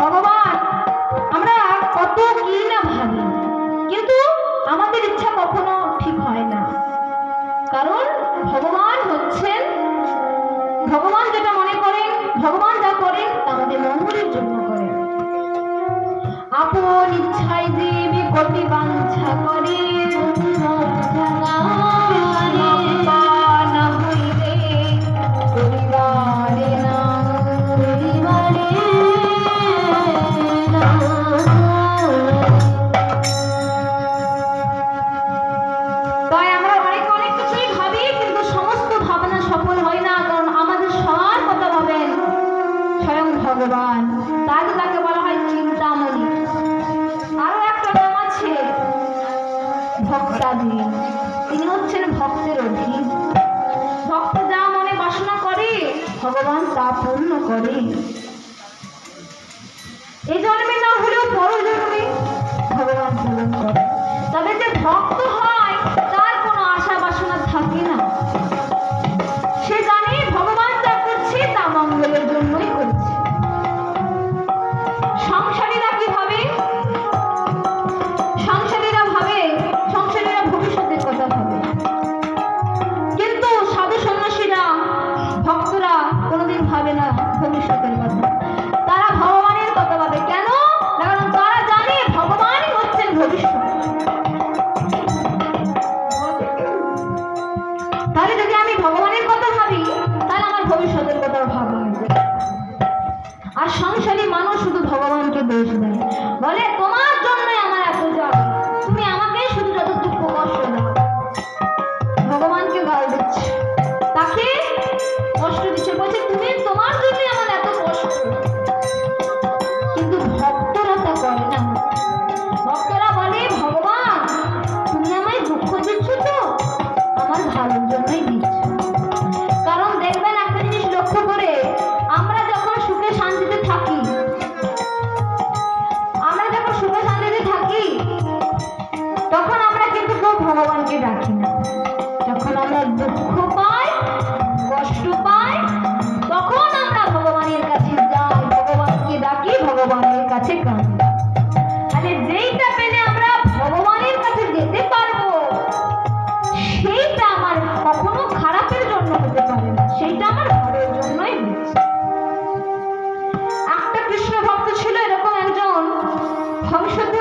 ভগবান, আমরা কত কি না ভাবি, কিন্তু আমাদের ইচ্ছা কখনো ঠিক হয় না। কারণ ভগবান হচ্ছেন, ভগবান যেটা মনে করেন ভগবান যা করেন তা আমাদের মঙ্গলের জন্য করেন আপন ইচ্ছায় দেবী গতি বাঞ্ছা করে ভক্তাধীন তিনি হচ্ছেন ভক্তের অধীন। ভক্ত যা মনে বাসনা করে, ভগবান তা পূর্ণ করে। এই জন্মে না হলেও পর কাছে কাঁদবো যেইটা পেলে আমরা ভগবানের কাছে যেতে পারব, সেইটা আমার কখনো খারাপের জন্য হতে পারে সেইটা আমার ভালোর জন্যই একটা কৃষ্ণ ভক্ত ছিল এরকম একজন ভবিষ্যতে